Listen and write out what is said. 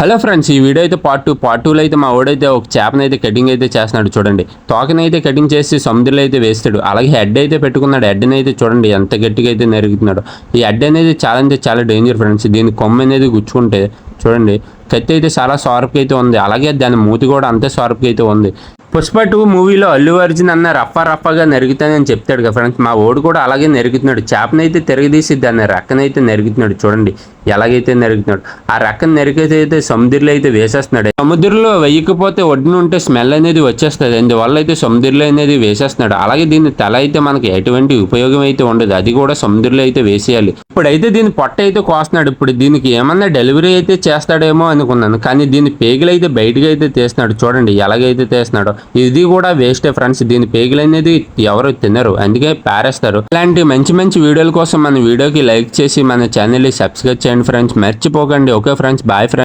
Hello friends ఈ video అయితే part two part టూలో అయితే మా ఓడైతే ఒక చేపనైతే అయితే కటింగ్ అయితే చేస్తున్నాడు చూడండి. తోకని అయితే కటింగ్ చేసి సముద్రంలో అయితే వేస్తాడు. అలాగే హెడ్ అయితే పెట్టుకున్నాడు. హెడ్ని అయితే చూడండి ఎంత గట్టిగా అయితే నరుగుతున్నాడు. ఈ హెడ్ అనేది చాలా అంటే చాలా డేంజర్ ఫ్రెండ్స్ దీని కొమ్మ అనేది గుచ్చుకుంటే చూడండి కత్తి అయితే చాలా షార్ప్గా అయితే ఉంది. అలాగే దాని మూతి కూడా అంతే షార్ప్గా అయితే ఉంది. పుష్ప టూ మూవీలో అల్లు అర్జున్ అన్న రఫా రఫాగా నరుగుతానని చెప్తాడు కదా ఫ్రెండ్స్ మా ఓడు కూడా అలాగే నరుగుతున్నాడు. చేపనైతే తిరగదీసి దాన్ని రెక్కనైతే నరుగుతున్నాడు చూడండి. ఎలాగైతే నరుగుతున్నాడు ఆ రెక్కను నరికైతే అయితే సముద్రంలో అయితే వేసేస్తున్నాడు. సముద్రంలో వేయకపోతే ఒడ్డున ఉంటే స్మెల్ అనేది వచ్చేస్తుంది. అందువల్ల అయితే సముద్రంలో అనేది వేసేస్తున్నాడు. అలాగే దీని తల అయితే మనకి ఎటువంటి ఉపయోగం అయితే ఉండదు. అది కూడా సముద్రంలో అయితే వేసేయాలి. ఇప్పుడైతే దీని పొట్ట అయితే కోస్తున్నాడు. ఇప్పుడు దీనికి ఏమన్నా డెలివరీ అయితే చేస్తాడేమో అనుకున్నాను. కానీ దీని పేగులు అయితే బయటకు అయితే తీస్తున్నాడు. చూడండి ఎలాగైతే తీస్తున్నాడో. ఇది కూడా వేస్టే ఫ్రెండ్స్ దీని పేగులు అనేది ఎవరు తినరు. అందుకే పారేస్తారు. ఇలాంటి మంచి మంచి వీడియోల కోసం మన వీడియోకి లైక్ చేసి మన ఛానల్ని సబ్స్క్రైబ్ చేయండి ఫ్రెండ్స్ మర్చిపోకండి. Okay friends bye friends.